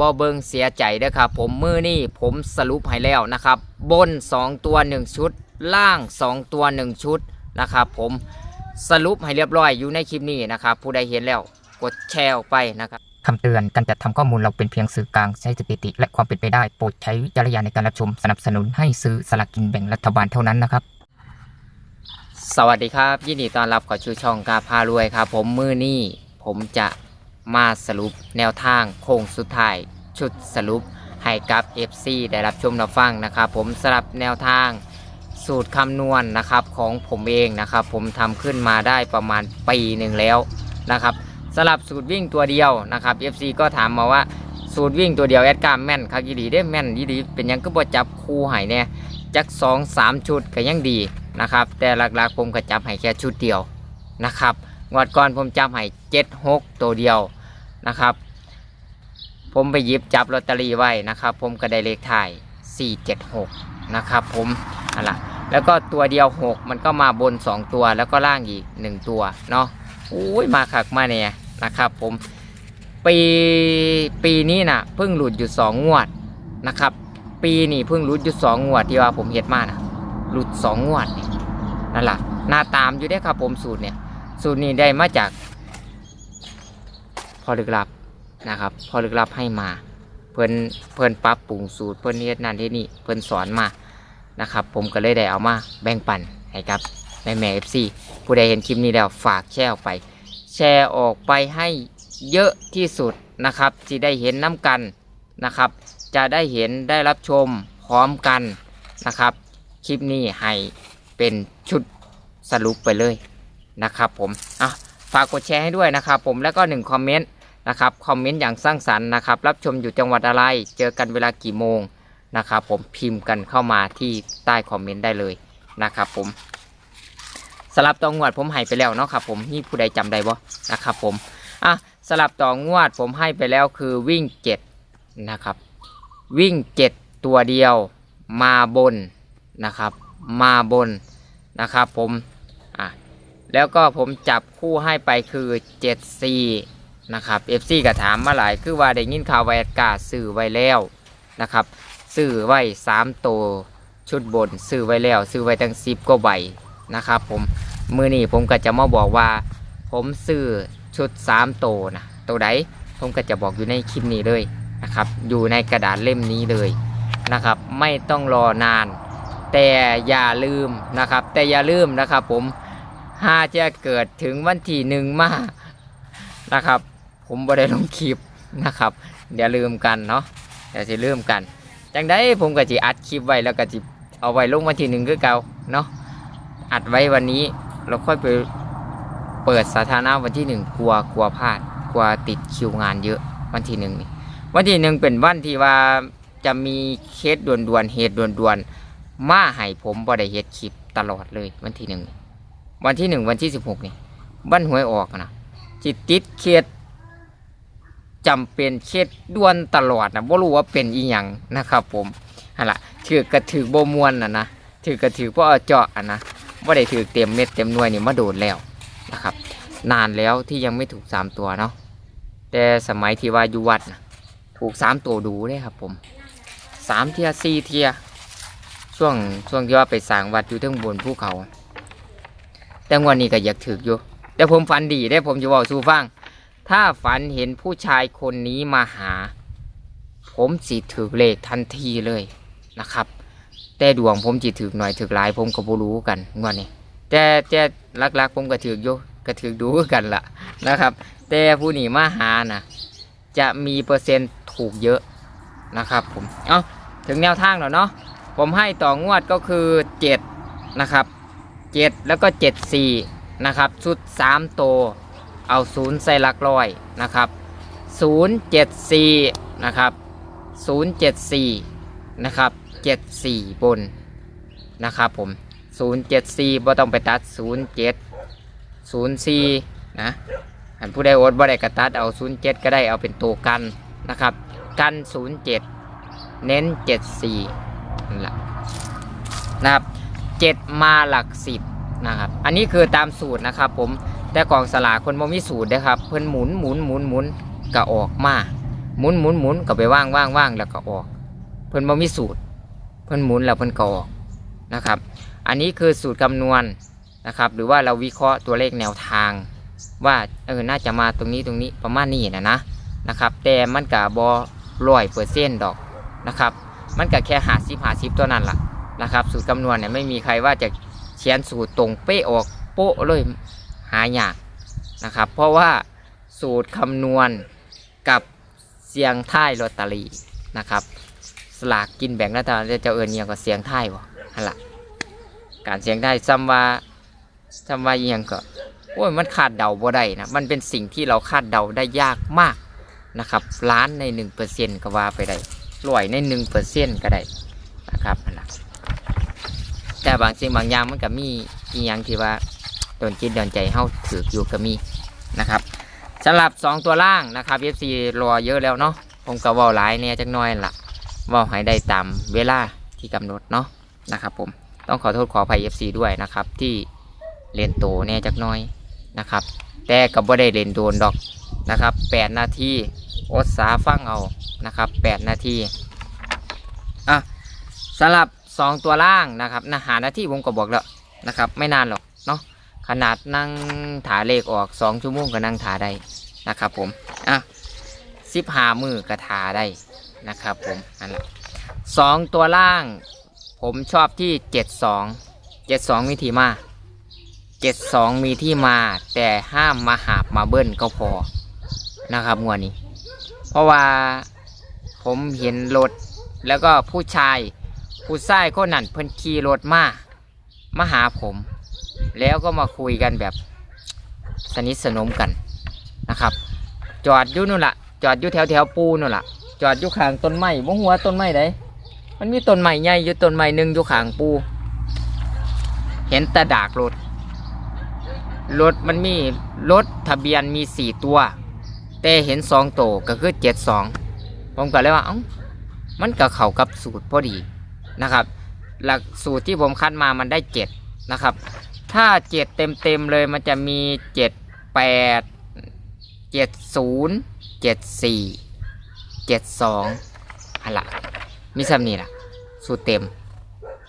บ่เบิงเสียใจเด้อครับ ผมมือนี่ผมสรุปให้แล้วนะครับ บน 2 ตัว 1 ชุด ล่าง 2 ตัว 1 ชุดนะครับผมสรุปให้เรียบร้อยอยู่ในคลิปนี้นะครับผู้ใดเห็นแล้วกดแชร์ออกไปนะครับคำเตือนการจัดทำข้อมูลเราเป็นเพียงสื่อกลางใช้สถิติ และความเป็นไปได้โปรดใช้วิจารณญาณในการรับชมสนับสนุนให้ซื้อสลากกินแบ่งรัฐบาลเท่านั้นนะครับ สวัสดีครับ ยินดีต้อนรับเข้าสู่ช่องกาพารวยครับ ผมมือนี่ผมจะ มาสรุปแนวทางโค้งสุดท้ายชุดสรุปให้กับ FC ได้รับชมรับฟังนะครับ ผมสำหรับแนวทางสูตรคำนวณนะครับของผมเองนะครับ ผมทำขึ้นมาได้ประมาณปีหนึ่งแล้วนะครับสำหรับสูตรวิ่งตัวเดียวนะครับ FC ก็ถามมาว่าสูตรวิ่งตัวเดียวแอดการแม่นคักยีดีได้แม่นยีดีเป็นยังก็บ่จับคู่ให้แน่จักสองสามชุดก็ยังดีนะครับ แต่หลักๆผมก็จับให้แค่ชุดเดียวนะครับงวดก่อนผมจับให้เจ็ดหกตัวเดียว นะครับ ผมไปหยิบจับลอตเตอรี่ไว้นะครับ ผมก็ได้เลขถ่าย 476 นะครับ ผมอะละแล้วก็ตัวเดียว 6 มันก็มาบน 2 ตัวแล้วก็ล่างอีก 1 ตัวเนาะอุ้ยมาขักมาเนี่ยนะครับ ผมปีปีนี้นะเพิ่งหลุดอยู่ 2 งวดนะครับ ปีนี้เพิ่งหลุดอยู่ 2 งวดที่ว่าผมเฮ็ดมานะหลุดสองงวดนี่นั่นแหละหน้าตามอยู่ได้ครับผมสูตรเนี่ยสูตรนี้ได้มาจาก พอลึกลับนะครับ พอลึกลับให้มา เพิ่นเพิ่นปรับปรุงสูตรเพิ่นเฮ็ดนั่นเฮ็ดนี่เพิ่นสอนมานะครับ ผมก็เลยได้เอามาแบ่งปันให้กับแม่แม่เอฟซีผู้ใดเห็นคลิปนี้แล้วฝากแชร์ออกไป แชร์ออกไปให้เยอะที่สุดนะครับที่ได้เห็นน้ำกันนะครับ จะได้เห็นได้รับชมพร้อมกันนะครับ คลิปนี้ให้เป็นชุดสรุปไปเลยนะครับผมอะฝากกดแชร์ให้ด้วยนะครับผมแล้วก็หนึ่งคอมเมนต์ นะครับคอมเมนต์อย่างสร้างสรรค์นะครับ รับชมอยู่จังหวัดอะไร เจอกันเวลากี่โมงนะครับ ผมพิมพ์กันเข้ามาที่ใต้คอมเมนต์ได้เลยนะครับ ผมสลับต่องวดผมให้ไปแล้วเนาะครับ ผมนี่ผู้ใดจำได้บ่นะครับผมอะสลับต่องวดผมให้ไปแล้วคือวิ่งเจ็ดนะครับ วิ่งเจ็ดตัวเดียวมาบนนะครับ มาบนนะครับ ผมอะแล้วก็ผมจับคู่ให้ไปคือ74 นะครับ FC ก็ถามมาหลายคือว่าได้ยินข่าวไวอดกาซื้อไว้แล้วนะครับซื้อไว้3ตัวชุดบนซื้อไว้แล้วซื้อไว้ตั้ง10กว่าใบนะครับผมมือนี้ผมก็จะมาบอกว่า ผมซื้อชุด3ตัวนะตัวใดผมก็จะบอกอยู่ในคลิปนี้เลยนะครับอยู่ในกระดาษเล่มนี้เลยนะครับไม่ต้องรอนาน แต่อย่าลืมนะครับ แต่อย่าลืมนะครับผมหาจะเกิดถึงวันที่หนึ่งมานะครับ ผมบ่ได้ลงคลิปนะครับอย่าลืมกันเนาะอย่าสิลืมกันจังได้ผมก็จะอัดคลิปไว้แล้วก็จะเอาไว้ลงวันที่หนึ่งคือเก่าเนาะอัดไว้วันนี้เราค่อยไปเปิดสาธารณะวันที่หนึ่งกลัวกลัวพลาดกลัวติดคิวงานเยอะวันที่หนึ่งนี่วันที่หนึ่งเป็นวันที่ว่าจะมีเคสด่วนๆเหตุด่วนๆมาให้ผมบ่ได้เฮ็ดคลิปตลอดเลยวันที่หนึ่งวันที่หนึ่งวันที่สิบหกนี่บันหวยออกนะจิตติดเคส จำเป็นเคสด่วนตลอดนะบ่รู้ว่าเป็นอีหยังนะครับ ผมฮะล่ะถือกระถือโบมวนนะนะถือกระถือเพราะเอเจาะอะนะบ่าได้ถือเต็มเม็ดเต็มหน่วยนี่มาโดดแล้วนะครับ นานแล้วที่ยังไม่ถูกสามตัวเนาะแต่สมัยที่ว่าอยู่วัดนะถูกสามตัวดูเลยครับผมสามเทียสี่เทียช่วงช่วงที่ว่าไปสร้างวัดอยู่ทั้งบนภูเขา แต่วันนี้ก็อยากถืออยู่แต่ผมฝันดีได้ผมจะบอกสู่ฟัง ถ้าฝันเห็นผู้ชายคนนี้มาหา ผมสิถือเลขทันทีเลยนะครับ แต่ดวงผมจิถือหน่อยถือหลายผมก็บ่รู้กันงวันนี้แต่แต่ลักๆผมก็ถืออยู่ก็ถือดูกันละนะครับ แต่ผู้นี้มาหานะจะมีเปอร์เซ็นต์ถูกเยอะนะครับผมเอาถึงแนวทางแล้วเนาะผมให้ต่องวดก็คือ 7 นะครับ 7 แล้วก็ 74 นะครับชุด3โตว เอา0ใส่หลักร้อยนะครับ074นะครับ074นะครับ74บนนะครับผม074บ่ต้องไปตัด07 04นะอันผู้ใดโอดบ่ได้กระตัดเอา07ก็ได้เอาเป็นตัวกันนะครับ กัน07เน้น74นั่นแหละนะครับเจ็ดมาหลักสิบนะครับ อันนี้คือตามสูตรนะครับผม แต่กองสลากคนบ่มีสูตรนะครับเพิ่นหมุนหมุนหมุนหมุนก็ออกมาหมุนหมุนหมุนก็ไปว่างว่างว่างแล้วก็ออก เพิ่นบ่มีสูตร เพิ่นหมุนแล้วเพิ่นก็ออกนะครับ อันนี้คือสูตรคำนวณนะครับ หรือว่าเราวิเคราะห์ตัวเลขแนวทาง ว่าเออน่าจะมาตรงนี้ตรงนี้ประมาณนี้นะนะนะครับ แต่มันกับบอร้อยเปอร์เซ็นต์ดอกนะครับ มันก็แค่หาสิบหาสิบตัวนั้นล่ะนะครับ สูตรคำนวณเนี่ยไม่มีใครว่าจะเขียนสูตรตรงเป๊ะออกโป๊ะเลยายากนะครับ เพราะว่าสูตรคำนวณกับเสียงท้ายลอตเตอรี่นะครับ สลากกินแบ่งรัฐบาลจะเอิญเนี่ยงก็เสียงท้ายบ่ฮัละการเสียงท้ายซ้ำว่าซ้ำว่าเอียงก็โอ้ยมันคาดเดาบ่ได้นะมันเป็นสิ่งที่เราคาดเดาได้ยากมากนะครับล้านในหนึ่งเปอร์เซ็นต์ก็ว่าไปได้ร้อยในหนึ่งเปอร์เซ็นต์ก็ได้นะครับนั่นล่ะแต่บางสิ่งบางอย่างมันก็มีอีหยังที่ว่า ดนจิตโดนใจเฮาถืออยู่ก็มีนะครับสำหรับ 2 ตัวล่างนะครับ FC รอเยอะแล้วเนาะผมก็ว้าหลายเนี่ยจักน้อยละว่าให้ได้ตามเวลาที่กำหนดเนาะนะครับผมต้องขอโทษขออภัย FC ด้วยนะครับที่เล่นโตแน่จักน้อยนะครับ แต่ก็บ่าได้เล่นโดนดอกนะครับ 8 นาทีอดสาฟังเอานะครับ 8 นาทีอะสำหรับ 2 ตัวล่างนะครับนะหานาทีผมก็บอกแล้วนะครับ ไม่นานหรอกเนาะ ขนาดนั่งถาเลขออก2ชั่วโมงก็นั่งถาได้นะครับผมอะสิบหามือก็ถาได้นะครับผมนั่นแหละสองตัวล่าง ผมชอบที่เจ็ดสองเจ็ดสองมีที่มาเจ็ดสองมีที่มาแต่ห้ามมาหาบมาเบิ้ลก็พอนะครับงวดนี้ เพราะว่าผมเห็นรถแล้วก็ผู้ชาย ผู้ชายคนนั้นเพิ่นขี่รถมามาหาผม แล้วก็มาคุยกันแบบสนิทสนมกันนะครับ จอดอยู่นู่นละจอดอยู่แถวแถวปูนู่นละจอดอยู่ข้างต้นไม้บ่หัวต้นไม้ใดมันมีต้นไม้ใหญ่อยู่ต้นไม้หนึ่งอยู่ข้างปู เห็นตะดากรถรถมันมีรถทะเบียนมีสี่ตัว แต่เห็นสองโตวก็คือเจ็ดสองผมก็เลยว่าเอ้ามันก็เข้ากับสูตรพอดีนะครับ หลักสูตรที่ผมคัดมามันได้เจ็ดนะครับ ถ้าเจ็ดเต็มเต็มๆเลยมันจะมีเจ็ดแปดเจ็ดศูนย์เจ็ดสี่เจ็ดสองอันละมีซ้ำนี่ล่ะ สูตรเต็ม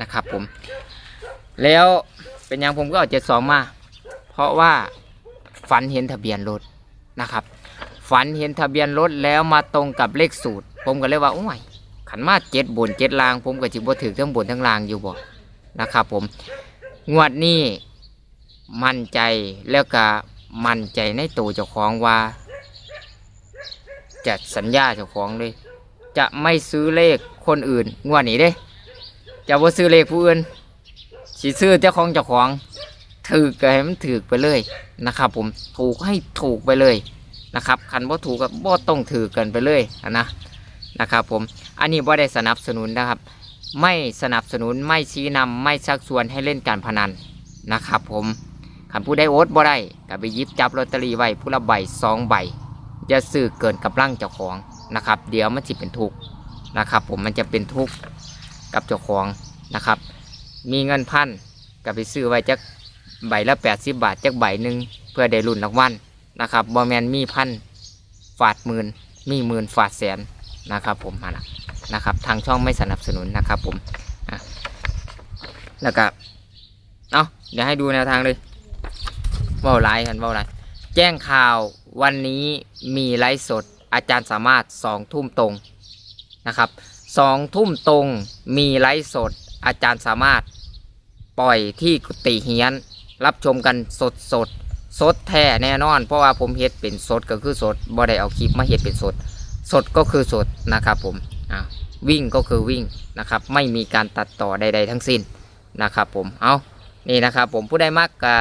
นะครับผม แล้วเป็นอย่างผมก็เอาเจ็ดสองมา เพราะว่าฝันเห็นทะเบียนรถนะครับ ฝันเห็นทะเบียนรถแล้วมาตรงกับเลขสูตร ผมก็เลยว่าโอ้ยขันมาเจ็ดบนเจ็ดลาง ผมก็จิบ่ถือทั้งบนทั้งลางอยู่บ่นะครับผมงวดนี้ มั่นใจแล้วก็มั่นใจในตัวเจ้าของว่า จะสัญญาเจ้าของเลย จะไม่ซื้อเลขคนอื่นงวดนี้เด้ จะว่าซื้อเลขผู้อื่นสิซื้อเจ้าของเจ้าของถือก็ให้มันถือไปเลยนะครับ ผมถูกให้ถูกไปเลยนะครับคันบ่ถูกก็บ่ต้องถือกันไปเลยนะนะครับ ผมอันนี้บ่ได้สนับสนุนนะครับ ไม่สนับสนุนไม่ชี้นำไม่ชักชวนให้เล่นการพนันนะครับ ผม คันผู้ได้โอ๊ตบ่ได้ก็ไปยิบจับลอตเตอรี่ไว้ผู้ละใบสองใบจะซื้อเกินกับร่างเจ้าของนะครับ เดี๋ยวมันจะเป็นทุกข์นะครับ ผมมันจะเป็นทุกข์กับเจ้าของนะครับ มีเงินพันก็ไปซื้อไว้จักใบละ80บาทจักใบหนึ่งเพื่อได้รุ่นรางวัลนะครับบอแมนมีพันฝาดหมื่นมีหมื่นฝาดแสนนะครับ ผมมาละนะครับ ทางช่องไม่สนับสนุนนะครับ ผมอะแล้วก็เอาเดี๋ยวให้ดูแนวทางเลย เว่าไลายกันเว่าไลายแจ้งข่าววันนี้มีไลฟ์สดอาจารย์สามารถสองทุ่มตรงนะครับสองทุ่มตรงมีไลฟ์สดอาจารย์สามารถปล่อยที่กุฏิเฮียน รับชมกันสดสดสดแท้แน่นอน เพราะว่าผมเฮ็ดเป็นสดก็คือสดบ่ได้เอาคลิปมาเฮ็ดเป็นสด สดก็คือสดนะครับผมอ่าวิ่งก็คือวิ่งนะครับไม่มีการตัดต่อใดๆทั้งสิ้นนะครับผมเอานี่นะครับผมผู้ใดมากกะ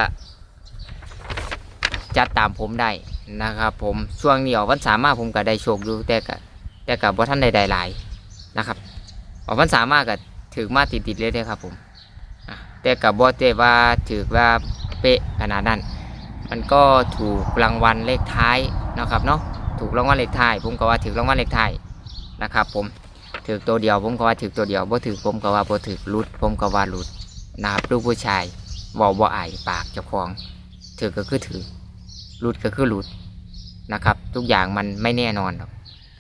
จัดตามผมได้นะครับ ผมช่วงนี้ออกพรรษามาผมก็ได้โชคอยู่แต่ก็แต่กับว่าท่านใดๆหลายนะครับออกพรรษามาก็ถือมาติดๆเลยเด้อครับผมแต่กับบ่เตว่าถือว่าเป๊ะขนาดนั้น มันก็ถูกรางวัลเลขท้ายนะครับเนาะถูกรางวัลเลขท้าย ผมก็ว่าถือรางวัลเลขท้ายนะครับ ผมถือตัวเดียว ผมก็ว่าถือตัวเดียวบ่ถือผมก็ว่าบ่ถือรุด ผมก็ว่ารุดนะครับลูกผู้ชายบอกบ่อายปากเจ้าของถือก็คือถือ หลุดก็คือหลุดนะครับ ทุกอย่างมันไม่แน่นอนหรอก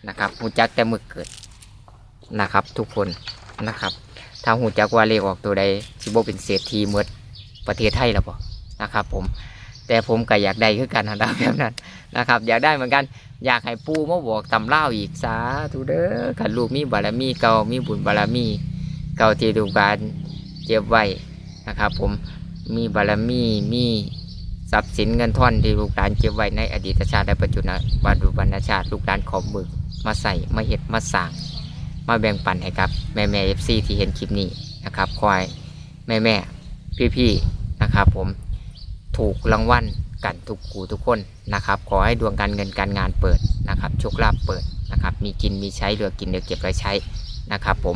นะครับหูจักแต่มือเกิดนะครับ ทุกคนนะครับ ถ้าหูจักว่าเลขออกตัวใดสิบ่เป็นเศรษฐีหมดประเทศไทยแล้วบ่นะครับ ผม แต่ผมก็อยากได้คือกันนะครับแบบนั้นนะครับ อยากได้เหมือนกันอยากให้ปูมาบอกตำเล่าอีกสาธุเด้อขันลูกมีบารมีเก่ามีบุญบารมี เก่าที่ดูกบานเก็บไว้นะครับ ผมมีบารมีมี ทรัพย์สินเงินทอนที่ลูกหลานเก็บไว้ในอดีตชาติและปัจจุบันปัจจุบันชาติลูกหลานขอบึกมาใส่มาเห็ดมาสั่งมาแบ่งปันให้กับแม่แม่เอฟซีที่เห็นคลิปนี้นะครับคอยแม่แม่พี่พี่นะครับผมถูกรางวัลกันทุกกูทุกคนนะครับ ขอให้ดวงการเงินการงานเปิดนะครับโชคลาภเปิดนะครับ มีกินมีใช้เหลือกินเหลือเก็บไว้ใช้นะครับ ผม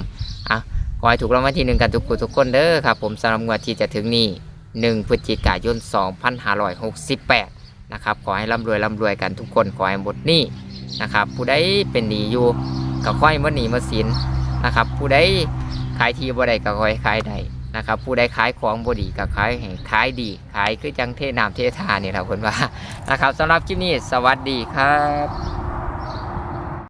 อะขอให้ถูกรางวัลที่หนึ่งกันทุกคนทุกคนเด้อครับ ผมสำหรับงวดที่จะถึงนี้ 1พฤศจิกายน 2568 นะครับ ขอให้ร่ำรวยร่ำรวยกันทุกคน ขอให้หมดหนี้นะครับ ผู้ใดเป็นหนี้อยู่ก็ขอให้หมดหนี้มดสินนะครับ ผู้ใดขายที่บ่ได้ก็ขอให้ขายได้นะครับ ผู้ใดขายของบ่ดีก็ขายให้ขายดี ขายคือจังเทน้ำเททานี่แหละคนว่านะครับสำหรับคลิปนี้สวัสดีครับ